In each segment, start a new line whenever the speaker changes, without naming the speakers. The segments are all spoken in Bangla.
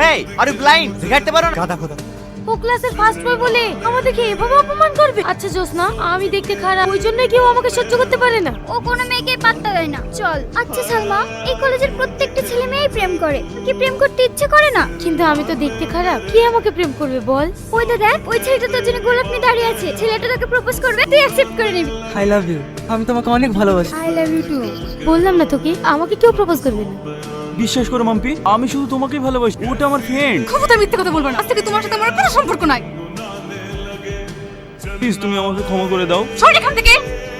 হেই আর ইউ ব্লাইন্ড দেখাতে পারো না।
গাদা খোদা
ও ক্লাসের ফার্স্ট বয় বলে আমাদেরকে এভাবে অপমান করবে? আচ্ছা জোসনা আমি দেখতে খারাপ। ওই জন্য কেউ আমাকে সহ্য করতে পারে না।
ও কোনো মেয়েকে পাত্তা দেয় না। চল। আচ্ছা সালমা এই কলেজের প্রত্যেকটা ছেলে মেয়েই প্রেম করে। কি প্রেম করতে ইচ্ছে করে না?
কিন্তু আমি তো দেখতে খারাপ। কে আমাকে প্রেম করবে বল?
ওই তো দেখ ওই ছেলেটা তোর জন্য গোলাপ নিয়ে দাঁড়িয়ে আছে। ছেলেটা তোকে প্রপোজ করবে তুই অ্যাকসেপ্ট করে নিবি।
আই লাভ ইউ আমি তোমাকে অনেক ভালোবাসি।
আই লাভ ইউ টু
বললাম না তোকে আমাকে কেউ প্রপোজ করবে না।
বিশ্বাস করো মাম্পি আমি শুধু তোমাকেই ভালোবাসি। ওটা আমার ফ্রেন্ড
ক্ষমতা মিথ্যে কথা বলব না। আজ থেকে তোমার সাথে আমার কোনো সম্পর্ক নাই।
প্লিজ তুমি আমাকে ক্ষমা করে দাও।
সর এখান থেকে।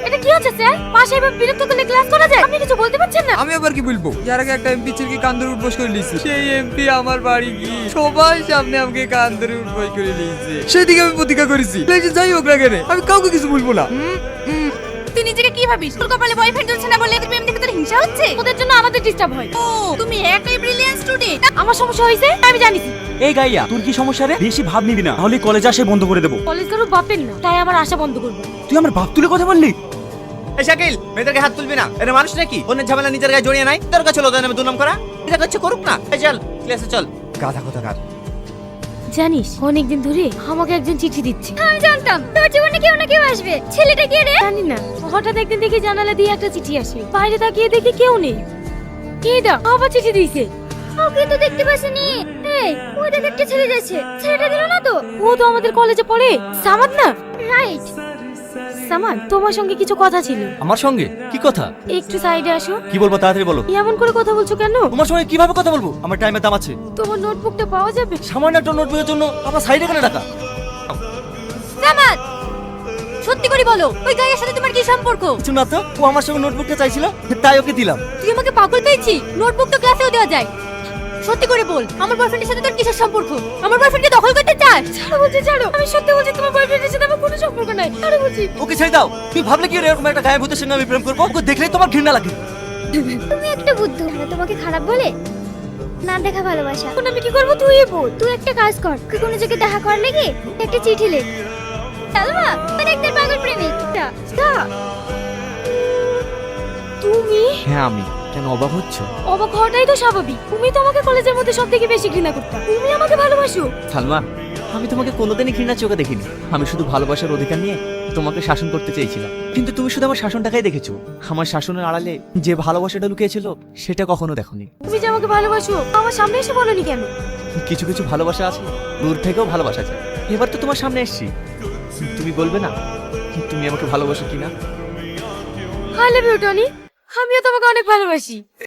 এটা কি হচ্ছে স্যার? পাশে এবার বিরক্ত করলে ক্লাস করা যায়? আপনি কিছু বলতে পারছেন না।
আমি আবার কি বলব? যার আগে একটা এমপি ছেলেকে কান ধরে উঠবোস করে লিয়েছে সেই এমপি আমার বাড়ি গিয়ে সবাই সামনে আমাকে কান ধরে উঠবোস করে লিয়েছে সেদিকে আমি প্রতিজ্ঞা করেছি। বলেছি, যাই হোক না কেন আমি কাউকে কিছু বলব না।
তুই নিজেকে কি ভাবিস? তোর কপালে বয়ফ্রেন্ড হচ্ছে না বলে তুই প্রেম হিংসা হচ্ছে?
ওদের জন্য আমাদের ডিস্টার্ব হয়।
ও তুমি একাই ব্রিলিয়ান্ট স্টুডেন্ট
আমার সমস্যা হয়েছে আমি জানি
এই গাইয়া তোর কি সমস্যা রে? বেশি ভাব নিবি না তাহলে কলেজ আসে বন্ধ করে দেবো।
কলেজ কারোর বাপের না তাই আমার আশা বন্ধ করব।
তুই আমার বাপ তুলে কথা বললি?
এই শাকিল মেয়েদেরকে হাত তুলবি না। এরা মানুষ নাকি? অন্যের ঝামেলা নিজের গায়ে জড়িয়ে নাই। তোর কাছে লোদের নামে দুনাম করা? এটা করছে করুক না। এই চল ক্লাসে চল। গাধা কথা গাধ।
জানিস অনেকদিন ধরে আমাকে একজন চিঠি দিচ্ছে।
আমি জানতাম। তোর জীবনে কেউ না কেউ আসবে। ছেলেটা কে রে?
জানি না। হঠাৎ একদিন দেখি জানালা দিয়ে একটা চিঠি আসে। বাইরে তাকিয়ে দেখি কেউ নেই। কে দা আবার চিঠি দিয়েছে।
ওকে তো দেখতে পাসনি এই ওই দেখ একটা ছেলে যাচ্ছে। ছেলেটা দিল না তো?
ও তো আমাদের কলেজে পড়ে। সামাদ না?
রাইট
সামাদ তোমার সঙ্গে কিছু কথা ছিল।
আমার সঙ্গে? কি কথা?
একটু সাইডে আসো।
কি বলব তাড়াতাড়ি বলো।
এমন করে কথা বলছো কেন?
তোমার সঙ্গে কীভাবে কথা বলব? আমার টাইমে দাম আছে।
তোমার নোটবুকটা পাওয়া যাবে?
সামান্য একটা নোটবুকের জন্য আমার সাইডে কেন টাকা
সামাদ! সত্যি করে বলো ওই গায়ের সাথে তোমার কি সম্পর্ক?
কিছু না তো ও আমার সঙ্গে নোটবুকটা চাইছিল তাই ওকে দিলাম।
তুই আমাকে পাগল পেয়েছি? নোটবুক তো ক্লাসেও দেওয়া যায়। সত্যি করে বল আমার বয়ফ্রেন্ডের সাথে তোর কিসের সম্পর্ক? আমার বয়ফ্রেন্ডকে দখল করতে চাস?
ছাড়ো বলছি ছাড়ো। আমি সত্যি বলছি তোমার বয়ফ্রেন্ডের
ওকে ছেড়ে দাও। তুমি ভাবলে কি এরকম একটা গায়ে ভূতের সঙ্গে আমি প্রেম করব? ওকে দেখলেই তোমার ঘৃণা লাগে।
তুমি একটা বুদ্ধু তারা তোমাকে খারাপ বলে না দেখা ভালোবাসা।
এখন আমি কি করব? তুই বল।
তুই একটা কাজ কর। তুই কোনো জায়গায় দেখা কর লেগে একটা চিঠি লেখ। সালমা তোর একটা পাগল প্রেমিক। তা
তুমি?
হ্যাঁ আমি। কেন অবাক হচ্ছ?
অবাক হওয়াটাই তো স্বাভাবিক। তুমি তো আমাকে কলেজের মধ্যে সব থেকে বেশি ঘৃণা করতাম তুমি আমাকে ভালোবাসো।
সালমা আমি তোমাকে কোনোদিনই ঘৃণা চোখে দেখিনি। আমি শুধু ভালোবাসার অধিকার নিয়ে তোমাকে শাসন করতে চেয়েছিলাম। কিন্তু তুমি শুধু আমার শাসনটাকেই দেখেছ। আমার শাসনের আড়ালে যে ভালোবাসাটা লুকিয়েছিল সেটা কখনো দেখোনি।
তুমি যে আমাকে ভালোবাসো আমার সামনে এসে বলনি কেন?
কিছু কিছু ভালোবাসা আছে দূর থেকেও ভালোবাসা যায়। এবার তো তোমার সামনে এসেছি। তুমি বলবে না তুমি আমাকে ভালোবাসো কিনা?
আই লাভ ইউ টনি আমিও তোমাকে অনেক ভালোবাসি।